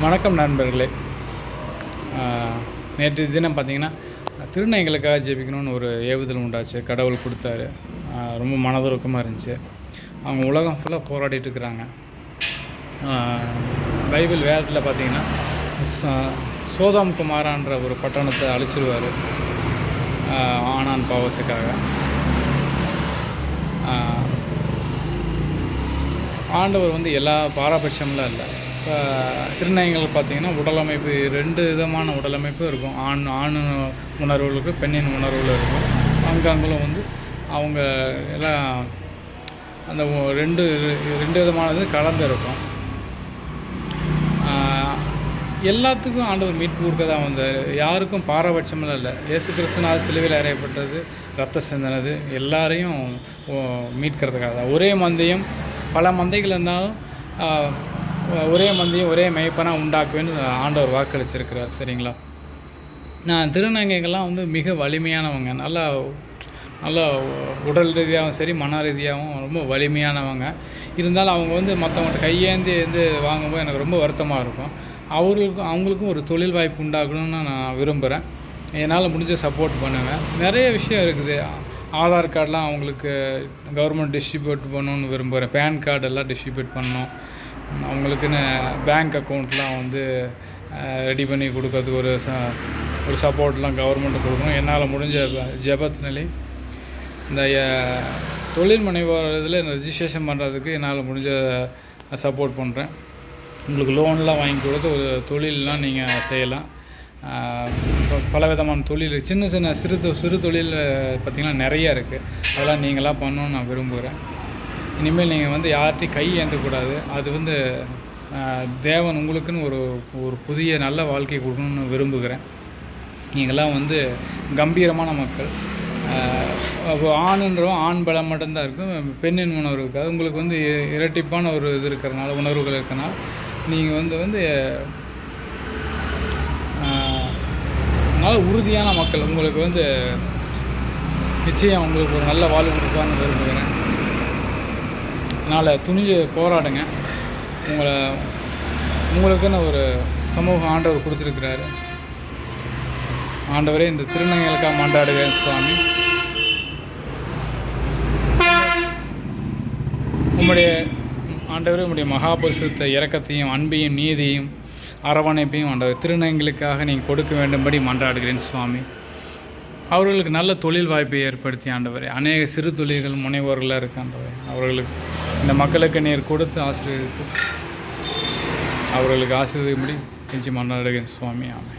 வணக்கம் நண்பர்களே. நேற்று தினம் பார்த்தீங்கன்னா திருநங்கைகளுக்காக ஜெபிக்கணும்னு ஒரு ஏவுதல் உண்டாச்சு. கடவுள் கொடுத்தாரு. ரொம்ப மனதுருக்கமாக இருந்துச்சு. அவங்க உலகம் ஃபுல்லாக போராடிட்டு இருக்கிறாங்க. பைபிள் வேதத்தில் பார்த்தீங்கன்னா ச- சோதாம் குமாரான்ற ஒரு பட்டணத்தை அழிச்சிருவார். ஆனான் பாவத்துக்காக. ஆண்டவர் வந்து எல்லா பாரபட்சம்லாம் இல்லை. திருநங்கைகள் பார்த்தீங்கன்னா உடலமைப்பு ரெண்டு விதமான உடலமைப்பு இருக்கும். ஆண் ஆண் உணர்வுகளுக்கு பெண்ணின் உணர்வுகள் இருக்கும். அங்கங்களும் வந்து அவங்க எல்லாம் அந்த ரெண்டு ரெண்டு விதமானது கலந்து இருக்கும். எல்லாத்துக்கும் ஆண்டவர் மீட்பு கொடுக்க தான் வந்தார். யாருக்கும் பாரபட்சமெல்லாம் இல்லை. இயேசு கிறிஸ்துனால சிலுவையில் அறையப்பட்டது ரத்த சிந்தனது எல்லாரையும் மீட்கிறதுக்காக தான். ஒரே மந்தையும் பல மந்தைகள் இருந்தாலும் ஒரே மந்தையும் ஒரே மெய்ப்பனாக உண்டாக்குவேன்னு ஆண்டவர் வாக்களிச்சிருக்கிறார். சரிங்களா? நான் திருநங்கைகள்லாம் வந்து மிக வலிமையானவங்க. நல்லா நல்லா உடல் ரீதியாகவும் சரி மன ரீதியாகவும் ரொம்ப வலிமையானவங்க. இருந்தாலும் அவங்க வந்து மற்றவங்கள்ட்ட கையேந்தி வந்து வாங்கும்போது எனக்கு ரொம்ப வருத்தமாக இருக்கும். அவர்களுக்கும் அவங்களுக்கும் ஒரு தொழில் வாய்ப்பு உண்டாகணும்னு நான் விரும்புகிறேன் என்னால் முடிஞ்ச சப்போர்ட் பண்ணுவேன். நிறைய விஷயம் இருக்குது. ஆதார் கார்டெலாம் அவங்களுக்கு கவர்மெண்ட் டிஸ்ட்ரிபியூட் பண்ணணும்னு விரும்புகிறேன் பேன் கார்டு எல்லாம் டிஸ்ட்ரிபியூட் பண்ணணும். அவங்களுக்குன்னு பேங்க் அக்கௌண்ட்லாம் வந்து ரெடி பண்ணி கொடுக்கறதுக்கு ஒரு ச- ஒரு சப்போர்ட்லாம் கவர்மெண்ட் கொடுக்கணும். என்னால் முடிஞ்ச ஜெபத்தினாலே இந்த தொழில் முனைவோர் இதில் ரெஜிஸ்ட்ரேஷன் பண்ணுறதுக்கு என்னால் முடிஞ்ச சப்போர்ட் பண்ணுறேன் உங்களுக்கு லோன்லாம் வாங்கி கொடுத்து ஒரு தொழிலெலாம் நீங்கள் செய்யலாம். பல விதமான தொழில் சின்ன சின்ன சிறு தொ- சிறு தொழில் பார்த்திங்கன்னா நிறைய இருக்குது அதெல்லாம் நீங்களாம் பண்ணணும்னு நான் விரும்புகிறேன் இனிமேல் நீங்கள் வந்து யார்கிட்டையும் கை ஏந்தக்கூடாது. அது வந்து தேவன் உங்களுக்குன்னு ஒரு ஒரு புதிய நல்ல வாழ்க்கை கொடுக்கணும்னு விரும்புகிறேன். நீங்களாம் வந்து கம்பீரமான மக்கள். ஆஹ், அப்போ ஆண் பலம் மட்டும்தான் இருக்கும். பெண்ணின் உணர்வு இருக்காது. உங்களுக்கு வந்து இ- இரட்டிப்பான ஒரு இது இருக்கிறனால உணர்வுகள் இருக்கனால் நீங்கள் வந்து வந்து நல்ல உறுதியான மக்கள். உங்களுக்கு வந்து நிச்சயம் உங்களுக்கு ஒரு நல்ல வாழ்வு கொடுப்பான்னு விரும்புகிறேன். அதனால் துணிஞ்சு போராடுங்க. உங்களை உங்களுக்குன்னு ஒரு சமூக ஆண்டவர் கொடுத்துருக்கிறாரு. ஆண்டவரே இந்த திருநங்கைகளுக்காக மாண்டாடுகிறேன் சுவாமி. உம்முடைய ஆண்டவரே உம்முடைய மகாபரிசுத்த இறக்கத்தையும் அன்பையும் நீதியும் அரவணைப்பையும் ஆண்டவர் திருநங்கைகளுக்காக நீங்கள் கொடுக்க வேண்டும்படி மன்றாடுகிறேன் சுவாமி. அவர்களுக்கு நல்ல தொழில் வாய்ப்பை ஏற்படுத்தி ஆண்டவரே. அநேக சிறு தொழில்கள் முனைவோர்களாக இருக்காண்டவரே அவர்களுக்கு இந்த மக்களுக்கு நீர் கொடுத்து ஆசீர்வதித்து அவர்களுக்கு ஆசீர்வதிக்கும்படி கெஞ்சி மன்றாடுகிறேன் சுவாமி ஆமை